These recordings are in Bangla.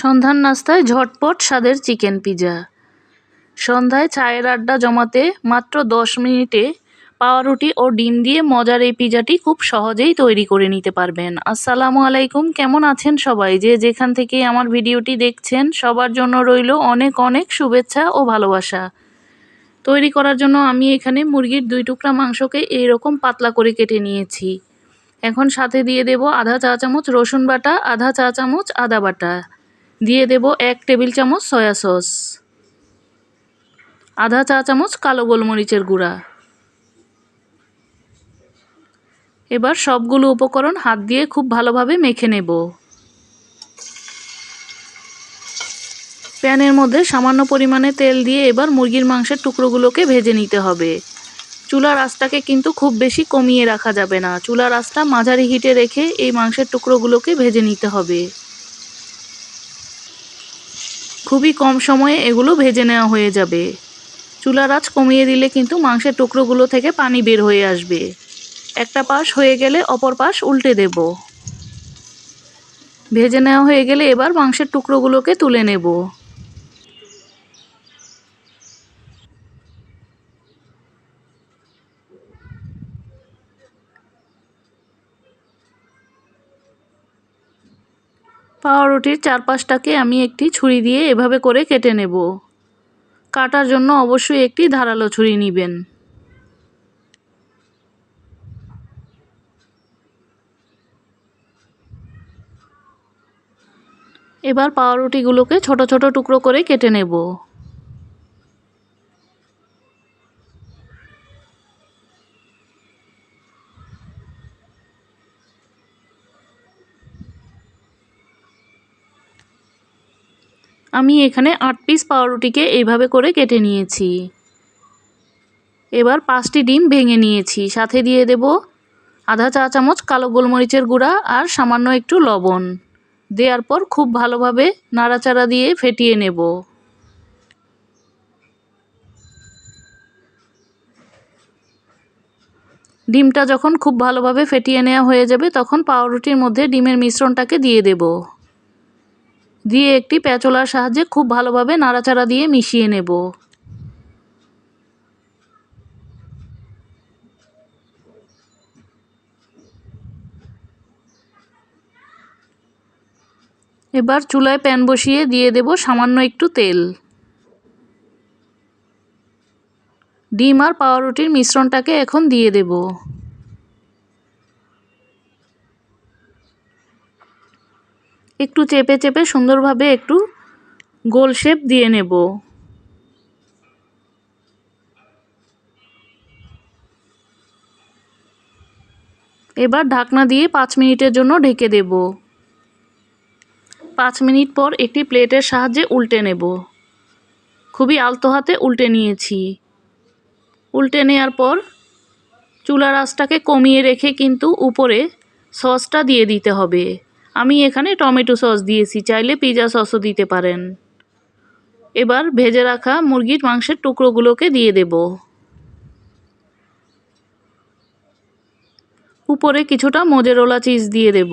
সন্ধ্যার নাস্তায় ঝটপট স্বাদের চিকেন পিজা। সন্ধ্যায় চায়ের আড্ডা জমাতে মাত্র দশ মিনিটে পাউরুটি ও ডিম দিয়ে মজার এই পিজাটি খুব সহজেই তৈরি করে নিতে পারবেন। আসসালামু আলাইকুম, কেমন আছেন সবাই? যে যেখান থেকে আমার ভিডিওটি দেখছেন, সবার জন্য রইল অনেক অনেক শুভেচ্ছা ও ভালোবাসা। তৈরি করার জন্য আমি এখানে মুরগির দুই টুকরা মাংসকে এইরকম পাতলা করে কেটে নিয়েছি। এখন সাথে দিয়ে দেব আধা চা চামচ রসুন বাটা, আধা চা চামচ আদা বাটা। দিয়ে দেব এক টেবিল চামচ সয়া সস, আধা চা চামচ কালো গোলমরিচের গুঁড়া। এবার সবগুলো উপকরণ হাত দিয়ে খুব ভালোভাবে মেখে নেব। প্যানের মধ্যে সামান্য পরিমাণে তেল দিয়ে এবার মুরগির মাংসের টুকরোগুলোকে ভেজে নিতে হবে। চুলার আঁচটাকে কিন্তু খুব বেশি কমিয়ে রাখা যাবে না। চুলার আঁচটা মাঝারি হিটে রেখে এই মাংসের টুকরোগুলোকে ভেজে নিতে হবে। খুবই কম সময়ে এগুলো ভেজে নেওয়া হয়ে যাবে। চুলার আঁচ কমিয়ে দিলে কিন্তু মাংসের টুকরোগুলো থেকে পানি বের হয়ে আসবে। একটা পাশ হয়ে গেলে অপর পাশ উল্টে দেব। ভেজে নেওয়া হয়ে গেলে এবার মাংসের টুকরোগুলোকে তুলে নেব। পাউরুটির চারপাশটাকে আমি একটি ছুরি দিয়ে এভাবে করে কেটে নেব। কাটার জন্য অবশ্যই একটি ধারালো ছুরি নেবেন। এবার পাউরুটিগুলোকে ছোট ছোট টুকরো করে কেটে নেব। আমি এখানে আট পিস পাউরুটিকে এইভাবে করে কেটে নিয়েছি। এবার পাঁচটি ডিম ভেঙে নিয়েছি। সাথে দিয়ে দেব আধা চা চামচ কালো গোলমরিচের গুঁড়া আর সামান্য একটু লবণ। দেওয়ার পর খুব ভালোভাবে নাড়াচাড়া দিয়ে ফেটিয়ে নেব। ডিমটা যখন খুব ভালোভাবে ফেটিয়ে নেওয়া হয়ে যাবে, তখন পাউরুটির মধ্যে ডিমের মিশ্রণটাকে দিয়ে দেব। দিয়ে একটি প্যাচলার সাহায্যে খুব ভালোভাবে নাড়াচাড়া দিয়ে মিশিয়ে নেব। এবার চুলায় প্যান বসিয়ে দিয়ে দেব সামান্য একটু তেল। ডিম আর পাউরুটির মিশ্রণটাকে এখন দিয়ে দেব। একটু চেপে চেপে সুন্দরভাবে একটু গোল শেপ দিয়ে নেব। এবার ঢাকনা দিয়ে পাঁচ মিনিটের জন্য ঢেকে দেব। পাঁচ মিনিট পর একটি প্লেটের সাহায্যে উল্টে নেব। খুবই আলতো হাতে উল্টে নিয়েছি। উল্টে নেওয়ার পর চুলার আঁচটাকে কমিয়ে রেখে কিন্তু উপরে সসটা দিয়ে দিতে হবে। আমি এখানে টমেটো সস দিয়েছি, চাইলে পিজা সসও দিতে পারেন। এবার ভেজে রাখা মুরগির মাংসের টুকরোগুলোকে দিয়ে দেব। উপরে কিছুটা মোজেরোলা চিজ দিয়ে দেব।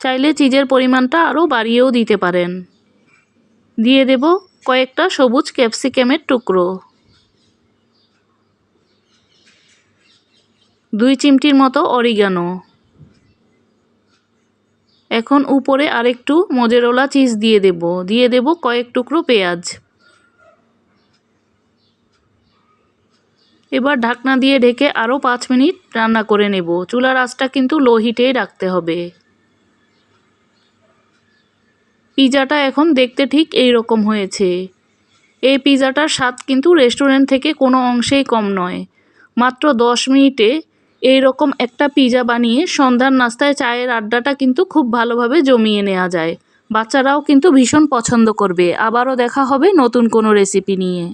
চাইলে চিজের পরিমাণটা আরও বাড়িয়েও দিতে পারেন। দিয়ে দেব কয়েকটা সবুজ ক্যাপসিকামের টুকরো। দুই চিমটির মতো অরিগানো। এখন উপরে আরেকটু মজেরোলা চিজ দিয়ে দেব। দিয়ে দেব কয়েক টুকরো পেঁয়াজ। এবার ঢাকনা দিয়ে ঢেকে আরও পাঁচ মিনিট রান্না করে নেব। চুলার আঁচটা কিন্তু লো হিটেই রাখতে হবে। পিজাটা এখন দেখতে ঠিক এই রকম হয়েছে। এই পিজাটার স্বাদ কিন্তু রেস্টুরেন্ট থেকে কোনো অংশেই কম নয়। মাত্র দশ মিনিটে এই রকম একটা পিজা বানিয়ে সন্ধ্যার নাস্তায় চায়ের আড্ডাটা কিন্তু খুব ভালোভাবে জমিয়ে নেওয়া যায়। বাচ্চারাও কিন্তু ভীষণ পছন্দ করবে। আবারও দেখা হবে নতুন কোনো রেসিপি নিয়ে।